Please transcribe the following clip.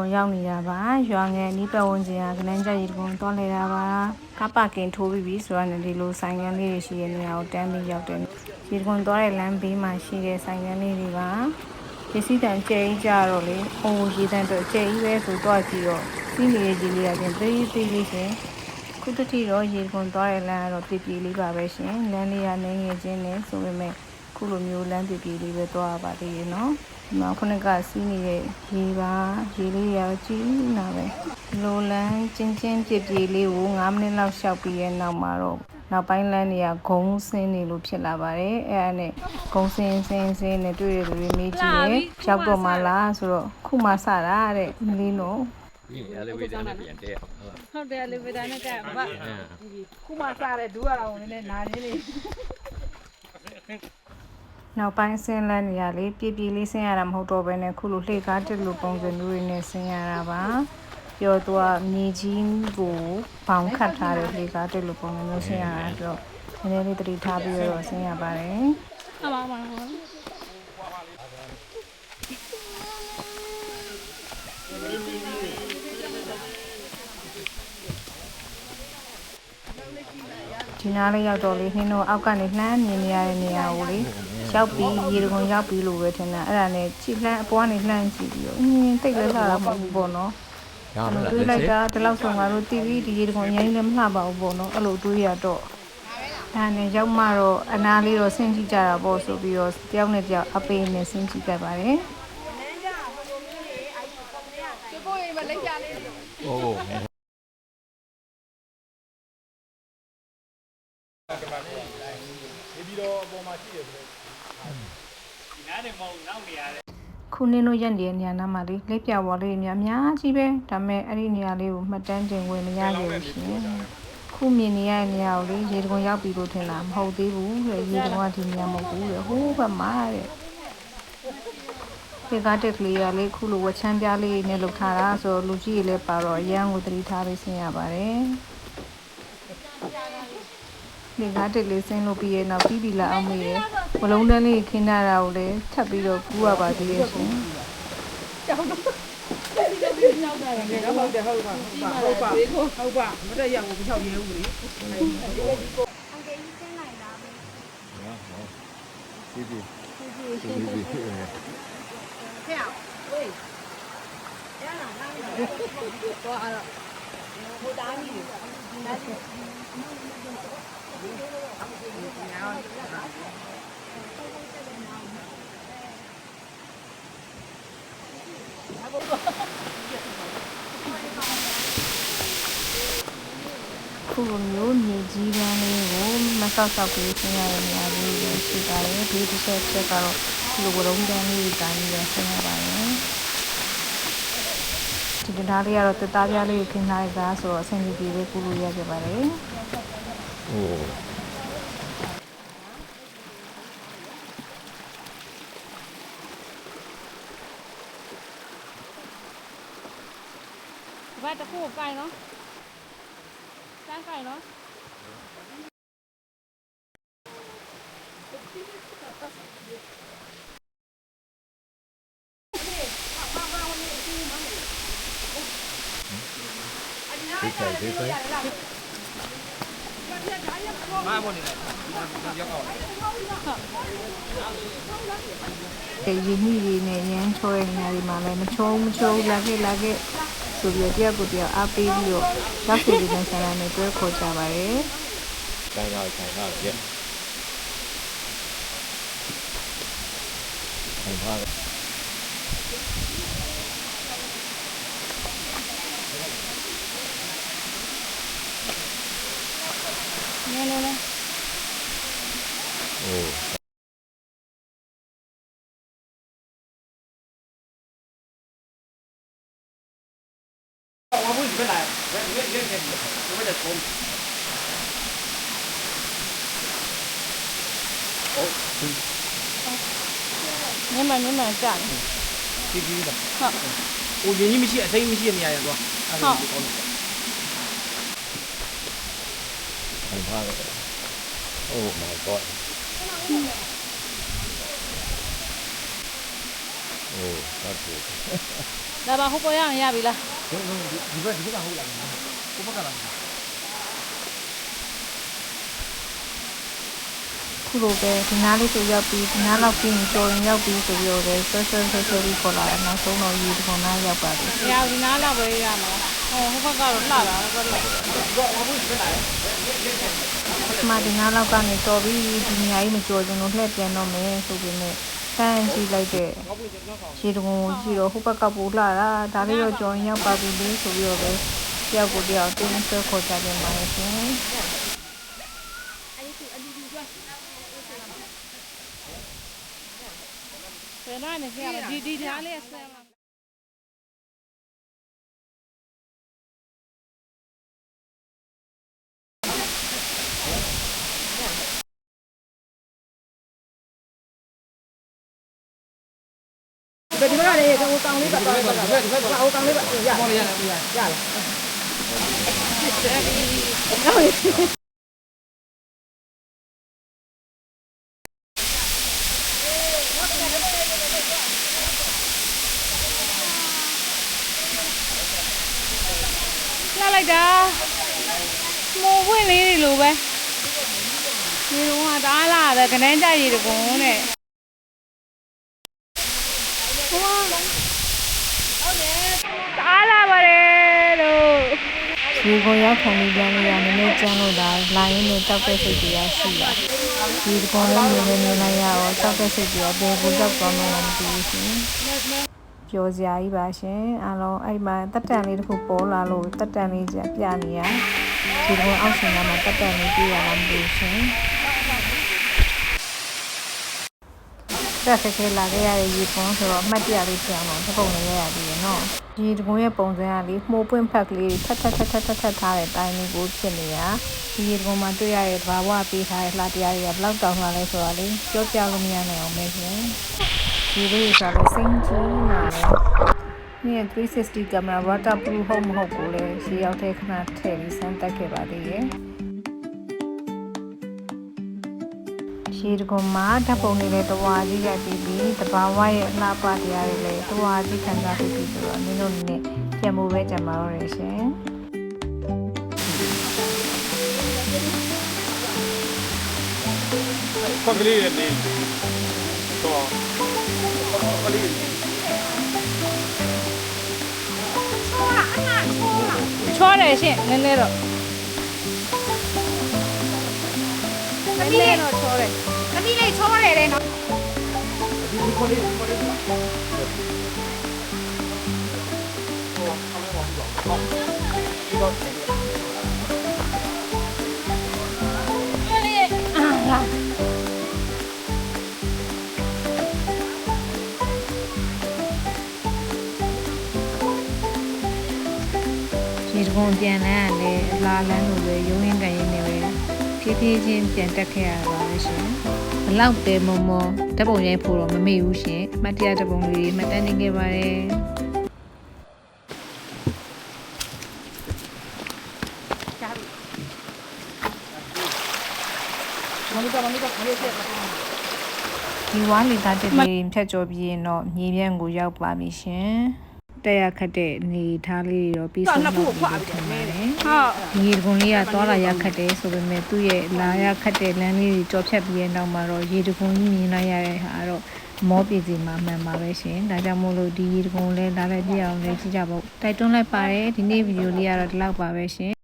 ကနန်းကြရေတကုံရောက်နေတာပါရွာငယ်အနီးပတ်ဝန်းကျင်ကကနန်းကြရေတကုံသွားလဲတာပါကားပါကင်ထိုးပြီးပြီဆိုတော့ဒီလိုဆိုင်ကန်းလေးတွေရှိတဲ့နေရာကိုတန်းပြီးရောက်တယ်ရေတကုံသွားတဲ့လမ်းဘေးမှာရှိတဲ့ဆိုင်ကန်းလေးတွေပါပစ္စည်းတန်ကျဲကြီးကြတော့လေအိုးရေတန်တော့ကျဲကြီးပဲဆိုတော့ကြည့်တော့စီးနေတဲ့ကြီးလေးကပြင်သေးသေးလေးရှင်ခုတတိတော့ရေကွန်သွားတဲ့လမ်းကတော့ပြပြလေးပါပဲရှင်လမ်းလေးကနေငယ်ချင်းနဲ့ဆိုပေမဲ့ ခုလိုမျိုးလမ်းပြပြလေးပဲသွားရပါသေးရဲ့နော်ဒီမှာခုနကစီးနေတဲ့ရေပါရေလေးရောကြီးနာပဲဒီလိုလမ်းချင်းချင်းပြပြလေးကို9မိနစ်လောက်ရှောက်ပြီးရဲ့နောက်မှာတော့နောက်ပိုင်းလမ်းတွေကဂုံးဆင်းနေလို့ဖြစ်လာပါတယ်အဲ့ဒါနဲ့ဂုံးဆင်းဆင်းဆင်းနဲ့တွေ့ရတဲ့လူတွေမေးကြည့်တယ်ရောက်တော့မှလားဆိုတော့ခုမှစတာတဲ့မလေးနော်ဒီနေရာလေးဝေးတဲ့နဲ့ပြန်တဲ့ဟုတ်ဟုတ်တယ်လေဗေဒနဲ့ကဲဘာအဲခုမှစားတဲ့ဒူရအောင်နည်းနည်းနာနေလေ နောက်ပိုင်းဆင်းလန်းနေရလေပြပြလေးဆင်းရတာမဟုတ်တော့ဘဲနဲ့ခုလိုလှေကားတက်လို့ပုံစံမျိုးတွေနဲ့ဆင်းရတာပါပြောတော့မြေကြီးကိုဘောင်ခတ်ထားတဲ့လှေကားတက်လို့ပုံစံမျိုးဆင်းရတာဆိုတော့နည်းနည်းလေးတတိထားပြီးတော့ဆင်းရပါတယ်အမမမဒီနားလေးရောက်တော့လေနှင်းတို့အောက်ကနေလှမ်းမြင်နေရတဲ့နေရာကိုလေ ရောက်ပြီးရေတကုံရောက်ပြီးလို့ပဲထင်တာအဲ့ဒါနဲ့ကြည်လှမ်းအပေါ်ကနေလှမ်းကြည့်ပြီးတော့အင်းတိတ်လဲလာတာမဟုတ်ဘူးပေါ့နော်ရမအဲ့လားလိုတွေးလိုက်တာဒီလောက်ဆိုငါတို့ TV ဒီရေတကုံအရင်လည်းမလှပါဘူးပေါ့နော်အဲ့လိုတွေးရတော့ဒါနဲ့ရောက်မှတော့အနာလေးတော့ဆင်းကြည့်ကြတာပေါ့ဆိုပြီးတော့တယောက်နဲ့တယောက်အပေးနဲ့ဆင်းကြည့်ကြပါတယ် โอ้ခုနင်းတို့ရက်နေတဲ့နေရာနားမှာလေလက်ပြဝါလေးတွေများများကြီးပဲဒါပေမဲ့အဲ့ဒီနေရာလေးကိုမှတ်တမ်းတင်ဝင်မရခဲ့ဘူးရှင်ခုမြင်နေရတဲ့နေရာကိုလေရေတကုံရောက်ပြီလို့ထင်တာမဟုတ်သေးဘူးတဲ့ရေတကုံကဒီနေရာမဟုတ်ဘူးတဲ့ဟိုးဘက်မှာတဲ့ဒီကားတက်ကလေးကလေခုလိုဝချမ်းပြားလေးနဲ့လုပ်ထားတာဆိုတော့လူကြီးတွေလည်းပါတော့အရန်ကိုသတိထားပြီးဆင်းရပါတယ်ဒီကားတက်လေးဆင်းလို့ပြီးရဲ့နောက်ပြီးပြီလားအောင်မေးတ ယ်ဘလုံးတန်းလေးခင်းထားတာကိုလည်းထပ်ပြီးတော့ကူးရပါသေးရဲ့ရှင်ဟုတ်တယ်ဟုတ်တယ်ဟုတ်ပါဟုတ်ပါဟုတ်ပါမတက်ရဘူးမချောက်ရဲဘူးလေဒီဒီဒီဒီ ခုလိုမျိုးမြေကြီးပန်းလေးကိုမဆောက်ဆောက်ပြီးဆင်းရတဲ့နေရာလေးကိုရှိပါတယ်ဒီတစ်ချက်ချက်ကတော့ဒီလိုဝလုံးတန်းလေးကိုတိုင်းပြီးတော့ဆင်းရပါတယ်ဒီကဒါလေးကတော့တသားပြားလေးကိုခင်းထားရတာဆိုတော့အဆင်ပြေပြေလေးကူလို့ရခဲ့ပါတယ် โอ้ဘာတခုကိုင်နော်စမ်းကိုင်နော်ဒီဆိုင်ဒီဆိုင်ဒီရင်းနှီးလေးနဲ့ရမ်းချောတဲ့နေရာဒီမှာလည်းမချုံမချုံလာခဲ့လာခဲ့ ဆိုပြီးတော့တယောက်ကိုတယောက်အားပေးပြီးတော့ရောက်စီလေးနဲ့ဆန္ဒနဲ့တွဲခေါ်ကြပါတယ်ဆိုင်တော့ဆိုင်တော့ပြဆိုင်ပါနည်းနည်းလေး နည်းမနည်းမကြာတယ်ပြီးပြီးတော့ဟုတ်ဟိုရင်းကြီးမရှိအစိမ်းမရှိတဲ့နေရာရတော့အဲ့ဒါကိုကောင်းတယ်ဆိုင်ပါโอ้ my god โอ้ဟုတ်တယ်ဒါပါဟိုပေါ်ရအောင်ရပြီလားဒီဒီဘက်ဒီဘက်ကဟုတ်လားကိုဘက်ကလားခုလိုပဲဒီနားလေးဆိုရောက်ပြီးဒီနားလောက်ပြီးရင်ကြော်ရင်ရောက်ပြီးဆိုပြီးတော့လည်းဆွဲဆွဲဆွဲဆွဲပြီးခေါ်လာတယ်နောက်ဆုံးတော့ရေဒီကွန်နာရောက်ပါပြီ။ညာဒီနားလောက်ပဲရမှာ။ဟောဟိုဘက်ကတော့လှတာဟိုဘက်ဒီမှာဒီနားလောက်ကနေတော်ပြီးဒီနေရာကြီးမကြော်ချင်လို့လှည့်ပြန်တော့မယ်ဆိုပြီးနဲ့ ဆန်းကြည့်လိုက်တဲ့ရေဒီကွန်ကိုကြည့်တော့ဟိုဘက်ကပူလာတာဒါလေးတော့ကြော်ရင်ရောက်ပါပြီလေဆိုပြီးတော့ပဲတယောက်ကိုတယောက်တင်းဆွဲခေါ်ကြတယ်မှာရှင်။ဘယ်တော့နေဆရာဒီဒီဓာတ်လေးဆ ရာမဒီဘက်ကလည်းဟိုတောင်လေးဘက်တောင်လေးဘက်ကဒီဘက်ဒီဘက်ဟိုတောင်လေးဘက်ရပေါ်ရရရရလားလှလိုက်တာ။မိုးပွင့်လေးတွေလိုပဲ။ဒီတော့ကဒါလာတယ်ကနန်းကြရည်တကုန်းတဲ့။ ဟိုဟုတ်တယ်ဒါလာပါတယ်လို့ရေကွန်ရောက်ခံပြီးပြန်လို့ရနည်းနည်းကျန်းလို့ဒါလိုင်းနဲ့တောက်တဲ့စိတ်တွေရရှိတာဒီကွန်လည်းနေနေနေလိုက်ရတော့တောက်တဲ့စိတ်တွေကဘယ်ကိုရောက်သွားမှန်းမသိဘူးရှင်ပျော်စရာကြီးပါရှင်အားလုံးအဲ့မှာတက်တန်လေးတစ်ခုပေါ်လာလို့တက်တန်လေးကြပြနေရဒီကွန်အောက်ရှင်ကမှတက်တန်လေးပြရလားမသိဘူးရှင် တက်ခက်ခဲလာခဲ့ရတဲ့ရေကွန်ဆိုတော့အမှတ်တရလေးပြောင်းတော့တစ်ပုံလေးရရသေးတယ်နော်ဒီတကွန်ရဲ့ပုံစံကလေမှုပွင့်ဖက်ကလေးထက်ထက်ထက်ထက်ထက်ထက်ထားတဲ့အတိုင်းလေးကိုဖြစ်နေရဒီရေကွန်မှာတွေ့ရတဲ့ဘာဝပေးထားတဲ့လှတရားတွေကဘယ်လောက်တောင်လာလဲဆိုတာလေပြောပြလို့မရနိုင်အောင်ပဲရှင်ဒီလေးဆိုတော့စိတ်ကြီးနာလေนี่360 camera waterproof ဟုတ်မဟုတ်ကိုလဲရှေးရောက်တဲ့ခဏထည့်ပြီးစမ်းတက်ခဲ့ပါသေးရဲ့ ရှေးတကွန်မှာဓာတ်ပုံလေးလည်းတဝါကြီးရိုက်ပြီးပြီးတဘာဝရဲ့အလှပတရားတွေလည်းတဝါကြီးခံစားပြီးပြီဆိုတော့နင်းတို့နည်းနည်းပြန်မှုပဲကြံပါတော့ရရှင်ခွက်ကလေးရနေတော့ခွက်ကလေးချောတယ်ရှင်နည်းနည်းတော့ နည်းနည်းတော့ချောတယ်သမီးလေးချောရတယ်တဲ့နော်ဒီဒီခေါ်လေးခေါ်လေးဒီတကွန်ပြန်လန်းကလည်းအလာလန်းလိုပဲရုံးရင်းကန်ရင်းနေပဲ ဖြည်းဖြည်းချင်းပြန်တက်ခဲ့ရတာပါပဲရှင်ဘလောက်ပဲမမောဓာတ်ပုံရိုက်ဖို့တော့မမေ့ဘူးရှင်အမှတ်တရဓာတ်ပုံလေးမှတ်တမ်းနေခဲ့ပါတယ်မနစ်ကမနစ်ကခလေးဆက်ဒီဝါလီသားတစ်လေးဖြတ်ကျော်ပြီးရင်တော့မြေပြန့်ကိုရောက်ပါပြီရှင် တက်ရခတ်တဲ့အနေထားလေးတွေတော့ပြီးဆုံးတော့ပြီလို့ထင်ပါတယ်ဟုတ်ဒီရေတကွန်လေးကသွားလာရခတ်တယ်ဆိုပေမဲ့သူ့ရဲ့လာရခတ်တဲ့လမ်းလေးတွေကြော်ဖြတ်ပြီးတဲ့နောက်မှာတော့ရေတကွန်ကြီးမြင်လိုက်ရတဲ့ဟာတော့မောပြည်စီမှာမှန်ပါပဲရှင်ဒါကြောင့်မို့လို့ဒီရေတကွန်လေးလာလိုက်ပြအောင်လေးကြည့်ကြဖို့တိုက်တွန်းလိုက်ပါတယ်ဒီနေ့ဗီဒီယိုလေးကတော့ဒီလောက်ပါပဲရှင်